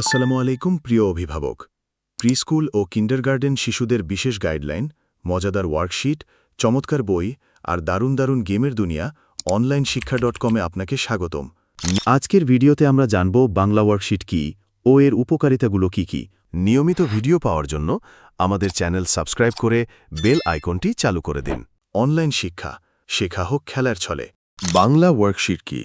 আসসালামু আলাইকুম, প্রিয় অভিভাবক। প্রিস্কুল ও কিন্ডারগার্ডেন শিশুদের বিশেষ গাইডলাইন, মজাদার ওয়ার্কশিট, চমৎকার বই আর দারুণ দারুণ গেমের দুনিয়া অনলাইন শিক্ষা ডট কমে আপনাকে স্বাগতম। আজকের ভিডিওতে আমরা জানব বাংলা ওয়ার্কশিট কি ও এর উপকারিতাগুলো কি কি। নিয়মিত ভিডিও পাওয়ার জন্য আমাদের চ্যানেল সাবস্ক্রাইব করে বেল আইকনটি চালু করে দিন। অনলাইন শিক্ষা, শেখা হোক, খেলার ছলে। বাংলা ওয়ার্কশিট কি?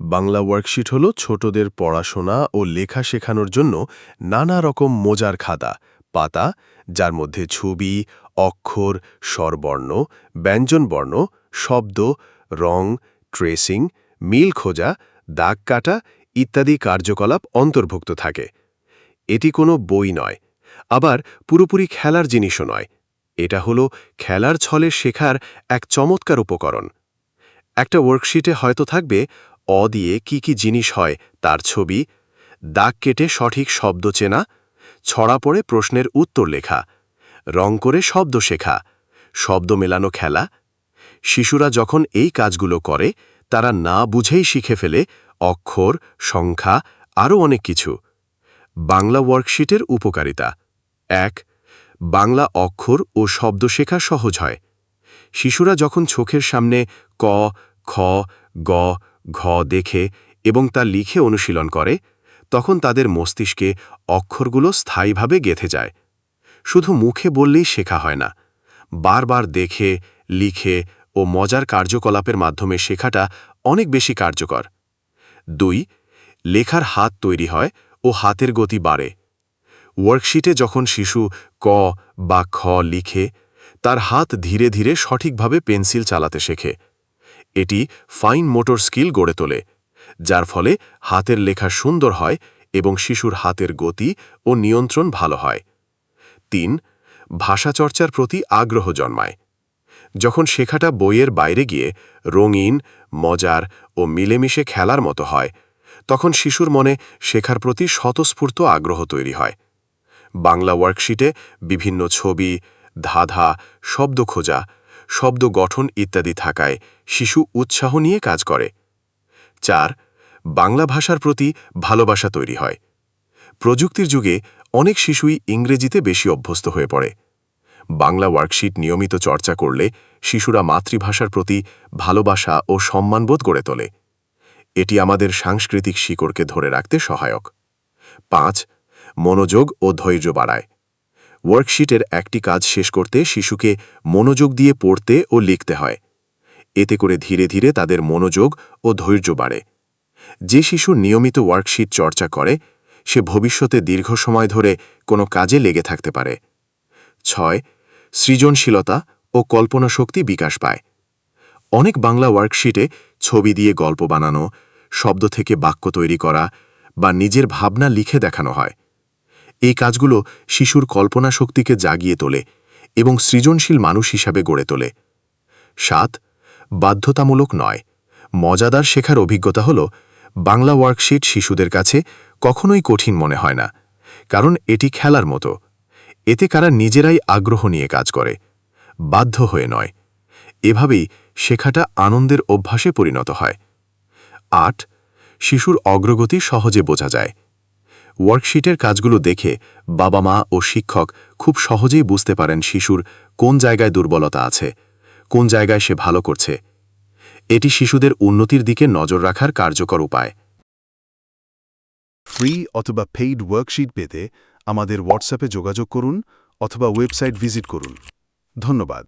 বাংলা ওয়ার্কশিট হল ছোটদের পড়াশোনা ও লেখা শেখানোর জন্য নানা রকম মোজার খাতা, পাতা, যার মধ্যে ছবি, অক্ষর, স্বরবর্ণ, ব্যঞ্জনবর্ণ, শব্দ, রং ট্রেসিং মিল খোঁজা, দাগ কাটা ইত্যাদি কার্যকলাপ অন্তর্ভুক্ত থাকে। এটি কোনো বই নয়, আবার পুরোপুরি খেলার জিনিসও নয়। এটা হলো খেলার ছলে শেখার এক চমৎকার উপকরণ। একটা ওয়ার্কশিটে হয়তো থাকবে অ দিয়ে কি কি জিনিস হয় তার ছবি, দাগ কেটে সঠিক শব্দ চেনা, ছড়া পড়ে প্রশ্নের উত্তর লেখা, রং করে শব্দ শেখা, শব্দ মেলানো খেলা, শিশুরা যখন এই কাজগুলো করে, তারা না বুঝেই শিখে ফেলে অক্ষর, সংখ্যা, আরও অনেক কিছু। বাংলা ওয়ার্কশিটের উপকারিতা। এক, বাংলা অক্ষর ও শব্দ শেখা সহজ হয়। শিশুরা যখন চোখের সামনে ক, খ, গ ঘ দেখে এবং তা লিখে অনুশীলন করে, তখন তাদের মস্তিষ্কে অক্ষরগুলো স্থায়ীভাবে গেথে যায়। শুধু মুখে বললেই শেখা হয় না। বারবার দেখে, লিখে ও মজার কার্যকলাপের মাধ্যমে শেখাটা অনেক বেশি কার্যকর। দুই, লেখার হাত তৈরি হয় ও হাতের গতি বাড়ে। ওয়ার্কশিটে যখন শিশু ক বা খ লিখে, তার হাত ধীরে ধীরে সঠিকভাবে পেন্সিল চালাতে শেখে। এটি ফাইন মোটর স্কিল গড়ে তোলে, যার ফলে হাতের লেখা সুন্দর হয় এবং শিশুর হাতের গতি ও নিয়ন্ত্রণ ভালো হয়। তিন ভাষাচর্চার প্রতি আগ্রহ জন্মায়। যখন শেখাটা বইয়ের বাইরে গিয়ে রঙিন, মজার ও মিলেমিশে খেলার মতো হয়, তখন শিশুর মনে শেখার প্রতি স্বতঃস্ফূর্ত আগ্রহ তৈরি হয়। বাংলা ওয়ার্কশিটে বিভিন্ন ছবি, ধাঁধা, শব্দ খোঁজা শব্দ গঠন ইত্যাদি থাকায় শিশু উৎসাহ নিয়ে কাজ করে। চার, বাংলা ভাষার প্রতি ভালোবাসা তৈরি হয়। প্রযুক্তির যুগে অনেক শিশুই ইংরেজিতে বেশি অভ্যস্ত হয়ে পড়ে। বাংলা ওয়ার্কশিট নিয়মিত চর্চা করলে শিশুরা মাতৃভাষার প্রতি ভালোবাসা ও সম্মানবোধ গড়ে তোলে। এটি আমাদের সাংস্কৃতিক শিকড়কে ধরে রাখতে সহায়ক। পাঁচ, মনোযোগ ও ধৈর্য বাড়ায়। ওয়ার্কশিটের একটি কাজ শেষ করতে শিশুকে মনোযোগ দিয়ে পড়তে ও লিখতে হয়। এতে করে ধীরে ধীরে তাদের মনোযোগ ও ধৈর্য বাড়ে। যে শিশু নিয়মিত ওয়ার্কশিট চর্চা করে, সে ভবিষ্যতে দীর্ঘ সময় ধরে কোনো কাজে লেগে থাকতে পারে। ছয়, সৃজনশীলতা ও কল্পনা শক্তি বিকাশ পায়। অনেক বাংলা ওয়ার্কশিটে ছবি দিয়ে গল্প বানানো, শব্দ থেকে বাক্য তৈরি করা বা নিজের ভাবনা লিখে দেখানো হয়। এই কাজগুলো শিশুর কল্পনা শক্তিকে জাগিয়ে তোলে এবং সৃজনশীল মানুষ হিসাবে গড়ে তোলে। সাত, বাধ্যতামূলক নয়। মজাদার শেখার অভিজ্ঞতা হল, বাংলা ওয়ার্কশিট শিশুদের কাছে কখনোই কঠিন মনে হয় না, কারণ এটি খেলার মতো। এতে কারা নিজেরাই আগ্রহ নিয়ে কাজ করে, বাধ্য হয়ে নয়। এভাবেই শেখাটা আনন্দের অভ্যাসে পরিণত হয়। আট, শিশুর অগ্রগতি সহজে বোঝা যায়। ওয়ার্কশিটের কাজগুলো দেখে বাবা মা ও শিক্ষক খুব সহজেই বুঝতে পারেন শিশুর কোন জায়গায় দুর্বলতা আছে, কোন জায়গায় সে ভালো করছে। এটি শিশুদের উন্নতির দিকে নজর রাখার কার্যকর উপায়। ফ্রি অথবা পেইড ওয়ার্কশিট পেতে আমাদের হোয়াটসঅ্যাপে যোগাযোগ করুন অথবা ওয়েবসাইট ভিজিট করুন। ধন্যবাদ।